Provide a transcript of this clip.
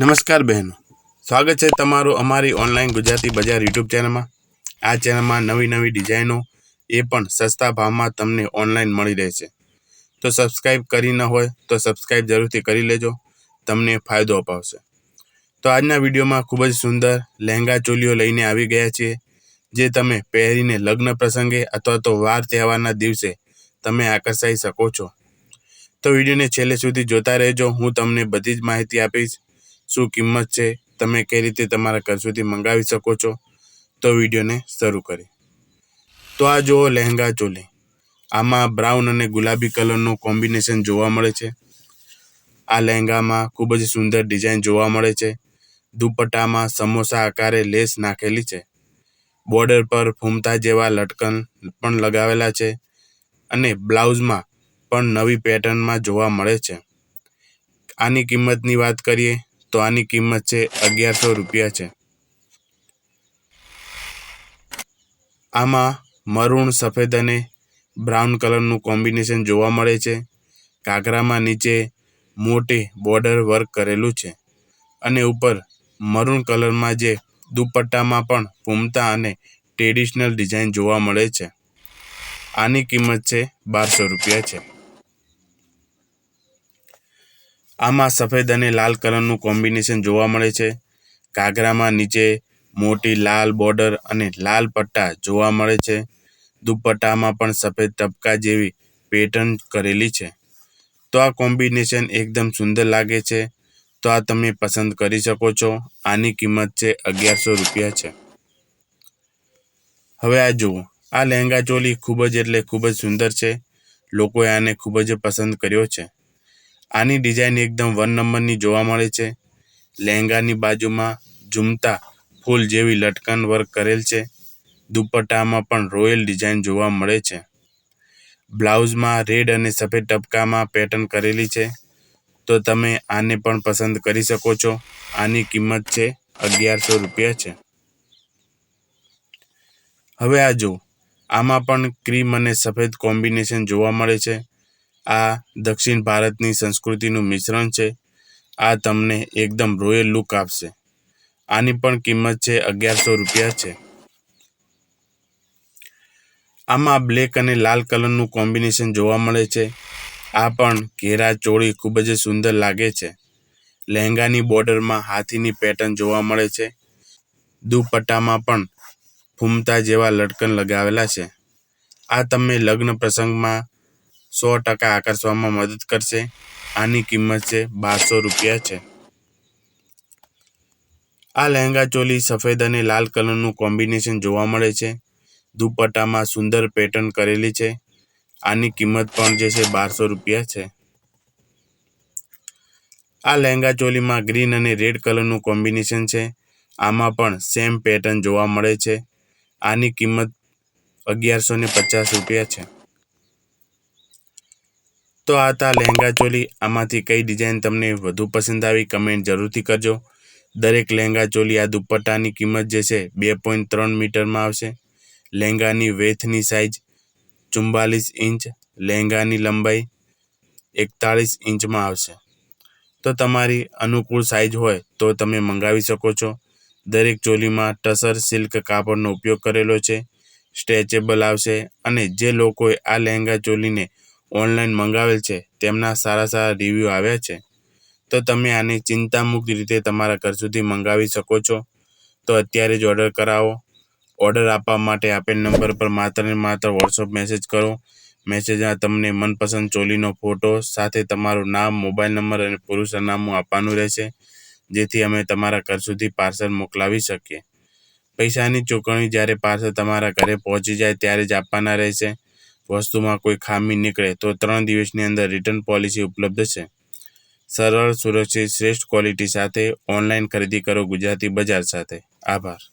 નમસ્કાર બહેનો. સ્વાગત છે તમારું અમારી ઓનલાઈન ગુજરાતી બજાર યુટ્યુબ ચેનલમાં. આ ચેનલમાં નવી નવી ડિઝાઇનો એ પણ સસ્તા ભાવમાં તમને ઓનલાઈન મળી રહેશે. તો સબસ્ક્રાઈબ કરી ન હોય તો સબસ્ક્રાઈબ જરૂરથી કરી લેજો. તમને ફાયદો અપાવશે. તો આજના વિડીયોમાં ખૂબ જ સુંદર લહેંગા ચોલીઓ લઈને આવી ગયા છીએ. જે તમે પહેરીને લગ્ન પ્રસંગે અથવા તો વાર તહેવારના દિવસે તમે આકર્ષાઈ શકો છો. તો વિડીયોને છેલ્લે સુધી જોતા રહેજો. હું તમને બધી જ માહિતી આપીશ. શું કિંમત છે, તમે કઈ રીતે તમારા ઘર સુધી મંગાવી શકો છો, તો વિડીયોને શરૂ કરી તો આ જુઓ લહેંગા ચોલી. આમાં બ્રાઉન અને ગુલાબી કલરનું કોમ્બિનેશન જોવા મળે છે. આ લહેંગામાં ખૂબ જ સુંદર ડિઝાઇન જોવા મળે છે. દુપટ્ટામાં સમોસા આકારે લેસ નાખેલી છે. બોર્ડર પર ફૂમતા જેવા લટકન પણ લગાવેલા છે અને બ્લાઉઝમાં પણ નવી પેટર્નમાં જોવા મળે છે. આની કિંમતની વાત કરીએ તો આની કિંમત છે અગિયારસો રૂપિયા છે. આમાં મરૂણ, સફેદ અને બ્રાઉન કલરનું કોમ્બિનેશન જોવા મળે છે. કાગરામાં નીચે મોટી બોર્ડર વર્ક કરેલું છે અને ઉપર મરૂન કલરમાં જે દુપટ્ટામાં પણ પૂમતા અને ટ્રેડિશનલ ડિઝાઇન જોવા મળે છે. આની કિંમત છે બારસો રૂપિયા છે. આમાં સફેદ અને લાલ કલરનું કોમ્બિનેશન જોવા મળે છે. ઘાઘરામાં નીચે મોટી લાલ બોર્ડર અને લાલ પટ્ટા જોવા મળે છે. દુપટ્ટામાં પણ સફેદ ટપકા જેવી પેટર્ન કરેલી છે. તો આ કોમ્બિનેશન એકદમ સુંદર લાગે છે. તો આ તમે પસંદ કરી શકો છો. આની કિંમત છે અગિયારસો રૂપિયા છે. હવે આ જુઓ. આ લહેંગા ચોલી ખૂબ જ એટલે ખૂબ જ સુંદર છે. લોકોએ આને ખૂબ જ પસંદ કર્યો છે. આની ડિઝાઇન એકદમ વન નંબરની જોવા મળે છે. લહેંગાની બાજુમાં ઝૂમતા ફૂલ જેવી લટકન વર્ક કરેલ છે. દુપટ્ટામાં પણ રોયલ ડિઝાઇન જોવા મળે છે. બ્લાઉઝમાં રેડ અને સફેદ ટપકામાં પેટર્ન કરેલી છે. તો તમે આને પણ પસંદ કરી શકો છો. આની કિંમત છે અગિયારસો રૂપિયા છે. હવે આ જો આમાં પણ ક્રીમ અને સફેદ કોમ્બિનેશન જોવા મળે છે. આ દક્ષિણ ભારતની સંસ્કૃતિનું મિશ્રણ છે. આ તમને એકદમ રોયલ લુક આપશે. આની પણ કિંમત છે અગિયારસો રૂપિયા છે. આમાં બ્લેક અને લાલ કલરનું કોમ્બિનેશન જોવા મળે છે. આ પણ ઘેરા ચોળી ખૂબ જ સુંદર લાગે છે. લહેંગાની બોર્ડરમાં હાથીની પેટર્ન જોવા મળે છે. દુપટ્ટામાં પણ ફૂમતા જેવા લટકન લગાવેલા છે. આ તમે લગ્ન પ્રસંગમાં સો ટકા આકર્ષવામાં મદદ કરશે. આની કિંમત છે બારસો રૂપિયા છે. આ લહેંગા ચોલી સફેદ અને લાલ કલરનું કોમ્બિનેશન જોવા મળે છે. દુપટ્ટામાં સુંદર પેટર્ન કરેલી છે. આની કિંમત પણ જે છે બારસો રૂપિયા છે. આ લહેંગા ચોલીમાં ગ્રીન અને રેડ કલરનું કોમ્બિનેશન છે. આમાં પણ સેમ પેટર્ન જોવા મળે છે. આની કિંમત અગિયારસો ને પચાસ રૂપિયા છે. તો આ હતા લહેંગા ચોલી. આમાંથી કઈ ડિઝાઇન તમને વધુ પસંદ આવી કમેન્ટ જરૂરથી કરજો. દરેક લહેંગા ચોલી આ દુપટ્ટાની કિંમત જે છે બે પોઈન્ટ ત્રણ મીટરમાં આવશે. લહેંગાની વેથની સાઇઝ ચુમ્બાલીસ ઇંચ, લહેંગાની લંબાઈ એકતાળીસ ઇંચમાં આવશે. તો તમારી અનુકૂળ સાઇઝ હોય તો તમે મંગાવી શકો છો. દરેક ચોલીમાં ટસર સિલ્ક કાપડનો ઉપયોગ કરેલો છે. સ્ટ્રેચેબલ આવશે અને જે લોકોએ આ લહેંગા ચોલીને ઓનલાઈન મંગાવેલ છે. તેમના સારા સારા રિવ્યૂ આવ્યા છે. તો તમે આને ચિંતામુક્ત રીતે તમારા ઘર સુધી મંગાવી શકો છો. તો અત્યારે જ ઓર્ડર કરાવો. ઓર્ડર આપવા માટે આપેલ નંબર પર માત્ર ને માત્ર વોટ્સઅપ મેસેજ કરો. મેસેજમાં તમને મનપસંદ ચોલીનો ફોટો સાથે તમારું નામ મોબાઈલ નંબર અને પુરુષ સરનામું આપવાનું રહેશે. જેથી અમે તમારા ઘર સુધી પાર્સલ મોકલાવી શકીએ. પૈસાની ચૂકવણી જ્યારે પાર્સલ તમારા ઘરે પહોંચી જાય ત્યારે જ આપવાના રહેશે. વસ્તુમાં કોઈ ખામી નીકળે તો ત્રણ દિવસની અંદર રિટર્ન પોલિસી ઉપલબ્ધ છે. સરળ, સુરક્ષિત, શ્રેષ્ઠ ક્વોલિટી સાથે ઓનલાઈન ખરીદી કરો ગુજરાતી બજાર સાથે. આભાર.